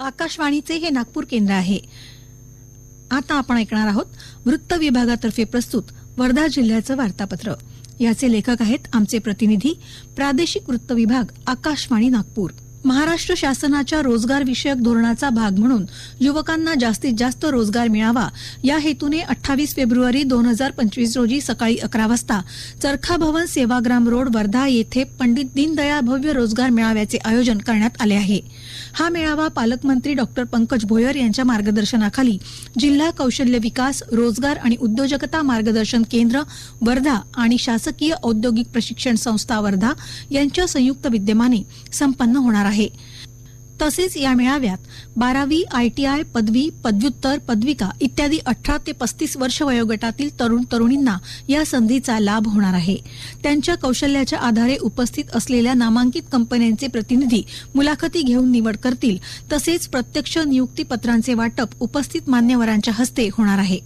आकाशवाणीचे हे नागपूर केंद्र आहे. आता आपण ऐकणार आहोत वृत्त विभागातर्फे प्रस्तुत वर्धा जिल्ह्याचं वार्तापत्र. याचे लेखक आहेत आमचे प्रतिनिधी प्रादेशिक वृत्त विभाग आकाशवाणी नागपूर. महाराष्ट्र शासनाच्या रोजगार विषयक धोरणाचा भाग म्हणून युवकांना जास्तीत जास्त रोजगार मिळावा. या हेतूने अठ्ठावीस फेब्रुवारी दोन हजार पंचवीस रोजी सकाळी अकरा वाजता चरखा भवन सेवाग्राम रोड वर्धा येथे पंडित दीनदयाळ भव्य रोजगार मेळाव्याचे आयोजन करण्यात आले आहे. हा मेळावा पालकमंत्री डॉक्टर पंकज भोयर यांच्या मार्गदर्शनाखाली जिल्हा कौशल्य विकास रोजगार आणि उद्योजकता मार्गदर्शन केंद्र वर्धा आणि शासकीय औद्योगिक प्रशिक्षण संस्था वर्धा यांच्या संयुक्त विद्यमाने संपन्न होणार आहे. आहे. तसेच या मेळाव्यात बारावी आयटीआय पदवी पदव्युत्तर पदविका इत्यादी अठरा ते पस्तीस वर्ष वयोगटातील तरुण तरुणींना या संधीचा लाभ होणार आहे. त्यांच्या कौशल्याच्या आधारे उपस्थित असलेल्या नामांकित कंपन्यांचे प्रतिनिधी मुलाखती घेऊन निवड करतील. तसेच प्रत्यक्ष नियुक्तीपत्रांचे वाटप उपस्थित मान्यवरांच्या हस्ते होणार आहे.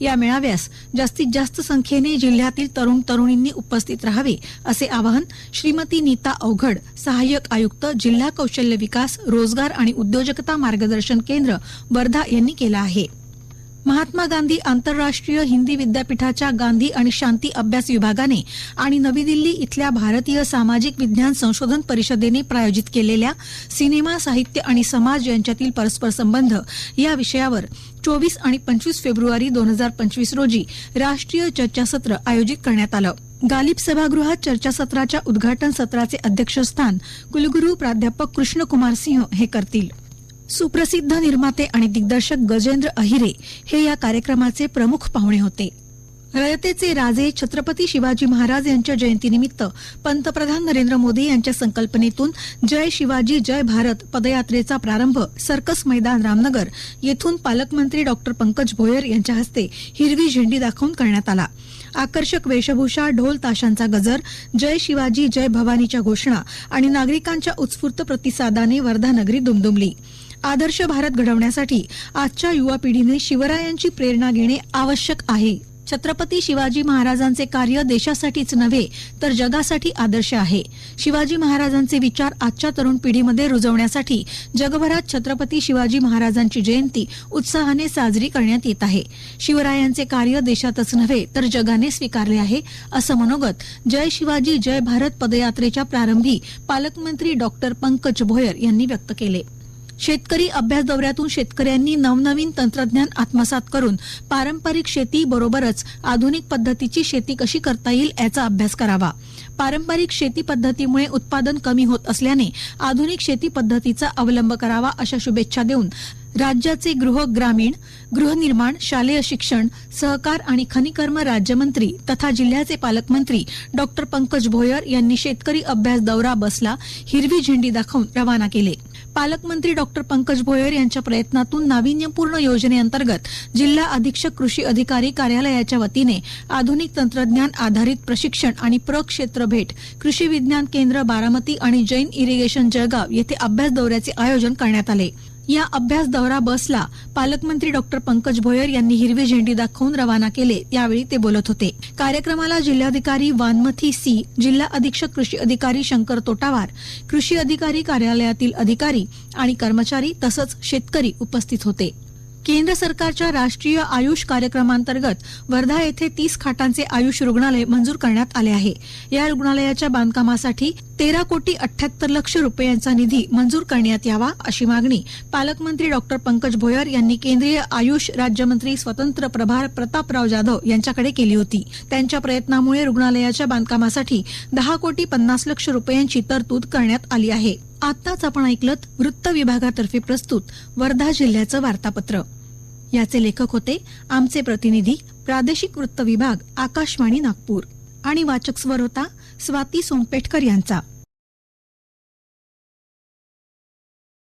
या मेळाव्यास जास्तीत जास्त संख्येने जिल्ह्यातील तरुण तरुणींनी उपस्थित राहावे असे आवाहन श्रीमती नीता अवघड सहाय्यक आयुक्त जिल्हा कौशल्य विकास रोजगार आणि उद्योजकता मार्गदर्शन केंद्र वर्धा यांनी केलं आहे. महात्मा गांधी आंतरराष्ट्रीय हिंदी विद्यापीठाच्या गांधी आणि शांती अभ्यास विभागाने आणि नवी दिल्ली इथल्या भारतीय सामाजिक विज्ञान संशोधन परिषदेने प्रायोजित केलेल्या सिनेमा साहित्य आणि समाज यांच्यातील परस्पर संबंध या विषयावर चोवीस आणि पंचवीस फेब्रुवारी दोन हजार पंचवीस रोजी राष्ट्रीय चर्चासत्र आयोजित करण्यात आलं. गालिब सभागृहात चर्चासत्राच्या उद्घाटन सत्राचे अध्यक्षस्थान कुलगुरू प्राध्यापक कृष्णकुमार सिंह हे करतील. सुप्रसिद्ध निर्माते आणि दिग्दर्शक गजेंद्र अहिरे हे या कार्यक्रमाचे प्रमुख पाहुणे होते. रयतेचे राजे छत्रपती शिवाजी महाराज यांच्या जयंतीनिमित्त पंतप्रधान नरेंद्र मोदी यांच्या संकल्पनेतून जय शिवाजी जय भारत पदयात्रेचा प्रारंभ सर्कस मैदान रामनगर येथून पालकमंत्री डॉक्टर पंकज भोयर यांच्या हस्ते हिरवी झेंडी दाखवून करण्यात आला. आकर्षक वेशभूषा ढोल ताशांचा गजर जय शिवाजी जय भवानीच्या घोषणा आणि नागरिकांच्या उत्स्फूर्त प्रतिसादाने वर्धा नगरी दुमदुमली. आदर्श भारत घडवण्यासाठी आजच्या युवा पिढीने शिवरायांची प्रेरणा घेणे आवश्यक आहे. छत्रपती शिवाजी महाराजांचे कार्य देशासाठीच नव्हे तर जगासाठी आदर्श आहे. शिवाजी महाराजांचे विचार आजच्या तरुण पिढीमध्ये रुजवण्यासाठी जगभरात छत्रपती शिवाजी महाराजांची जयंती उत्साहाने साजरी करण्यात येत आहे. शिवरायांचे कार्य देशातच नव्हे तर जगाने स्वीकारले आहे असं मनोगत जय शिवाजी जय भारत पदयात्रेच्या प्रारंभी पालकमंत्री डॉक्टर पंकज भोयर यांनी व्यक्त केले. शेतकरी अभ्यास दौऱ्यातून शेतकऱ्यांनी नवनवीन तंत्रज्ञान आत्मसात करून पारंपरिक शेती बरोबरच आधुनिक पद्धतीची शेती कशी करता येईल याचा अभ्यास करावा. पारंपरिक शेती पद्धतीमुळे उत्पादन कमी होत असल्याने आधुनिक शेती पद्धतीचा अवलंब करावा अशा शुभेच्छा देऊन राज्याचे गृह ग्रामीण गृहनिर्माण शालेय शिक्षण सहकार आणि खनिकर्म राज्यमंत्री तथा जिल्ह्याचे पालकमंत्री डॉक्टर पंकज भोयर यांनी शेतकरी अभ्यास दौरा बसला हिरवी झेंडी दाखवून रवाना केले. पालकमंत्री डॉक्टर पंकज भोयर यांच्या प्रयत्नातून नाविन्यपूर्ण योजनेअंतर्गत जिल्हा अधीक्षक कृषी अधिकारी कार्यालयाच्या वतीने आधुनिक तंत्रज्ञान आधारित प्रशिक्षण आणि प्रक्षेत्र भेट कृषी विज्ञान केंद्र बारामती आणि जैन इरिगेशन जळगाव येथे अभ्यास दौऱ्याचे आयोजन करण्यात आले. या अभ्यास दौरा बसला पालकमंत्री डॉक्टर पंकज भोयर यांनी हिरवी झेंडी दाखवून रवाना केले यावेळी ते बोलत होते. कार्यक्रमाला जिल्हाधिकारी वानमथी सी जिल्हा अधीक्षक कृषी अधिकारी शंकर तोटावार कृषी अधिकारी कार्यालयातील अधिकारी आणि कर्मचारी तसंच शेतकरी उपस्थित होते. केंद्र सरकारच्या राष्ट्रीय आयुष कार्यक्रमांतर्गत वर्धा येथे तीस खाटांचे आयुष रुग्णालय मंजूर करण्यात आले आहे. या रुग्णालयाच्या बांधकामासाठी तेरा कोटी अठ्याहत्तर लक्ष रुपयांचा निधी मंजूर करण्यात यावा अशी मागणी पालकमंत्री डॉक्टर पंकज भोयर यांनी केंद्रीय आयुष राज्यमंत्री स्वतंत्र प्रभार प्रतापराव जाधव यांच्याकडे केली होती. त्यांच्या प्रयत्नामुळे रुग्णालयाच्या बांधकामासाठी दहा कोटी पन्नास लक्ष रुपयांची तरतूद करण्यात आली आहे. आताच आपण ऐकलत वृत्त विभागातर्फे प्रस्तुत वर्धा जिल्ह्याचं वार्तापत्र. याचे लेखक होते आमचे प्रतिनिधी प्रादेशिक वृत्त विभाग आकाशवाणी नागपूर. आणि वाचक स्वर होता स्वाती सोमपेठकर यांचा.